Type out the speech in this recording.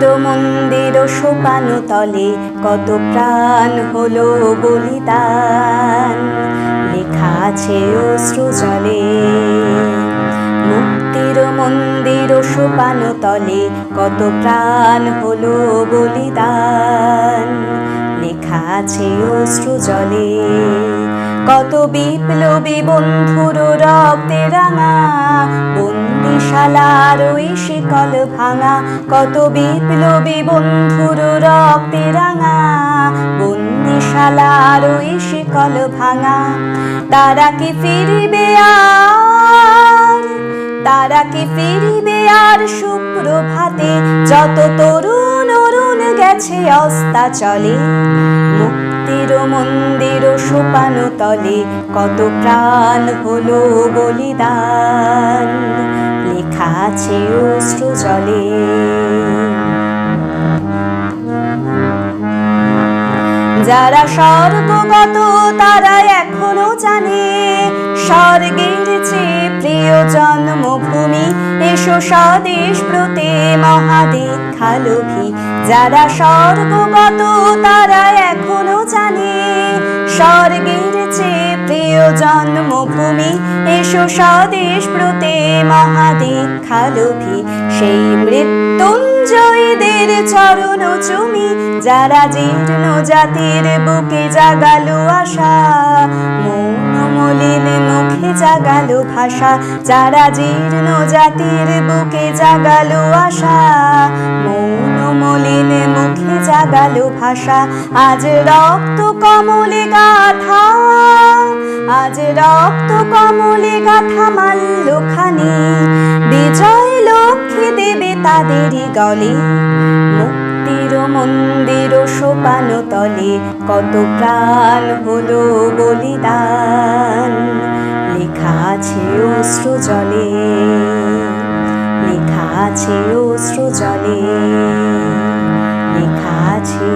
মুক্তির মন্দির সোপানো তলে কত প্রাণ হলো বলিদান। লেখা আছে অশ্রু জলে মুক্তির মন্দির সোপানো তলে কত প্রাণ হলো বলিদান। লেখা আছে অশ্রু জলে কত বিপ্লবী বন্ধুর রক্তে রাঙা বন্দিশালার ওই শিকল ভাঙা, কত বিপ্লবী বন্ধুর রক্তে রাঙা। বন্দিশালার ওই শিকল ভাঙা, তারা কি ফিরিবে আর? তারা কি ফিরিবে আর সুপ্রভাতে? যত তরুণ অরুণ গেছে অস্তা চলে মুক্তির মন্দির সোপানো তলে কত প্রাণ হলো বলিদান। লেখা আছে অশ্রু জলে। যারা স্বর্গগত তারা এখনও জানে, স্বর্গের চেয়ে প্রিয় জন্মভূমি এসো যারা স্বর্গগত তারা এখনও জানে। স্বর্গের চেয়ে প্রিয় জন্মভূমি, এসো স্বদেশ প্রতে মহাদীক্ষা লোভী সেই মৃত্যুঞ্জয়ীদের চরণ চুমি যারা জীর্ণ জাতির বুকে জাগালো আশা। জাগালো ভাষা, যারা জীর্ণ জাতির বুকে জাগালো আশা। মৌন মলিন মুখে জাগালো ভাষা, আজ রক্ত কমলে গাথা। আজ রক্ত কমলে গাথা মাল্য খানি। বিজয় লক্ষ্মী দেবে তাদেরই গলে। মুক্তির মন্দির সোপানো তলে, কত প্রাণ হলো বলিদান। আছে অস্ত্র জলে লেখা আছে অস্ত্র জলে লেখা আছে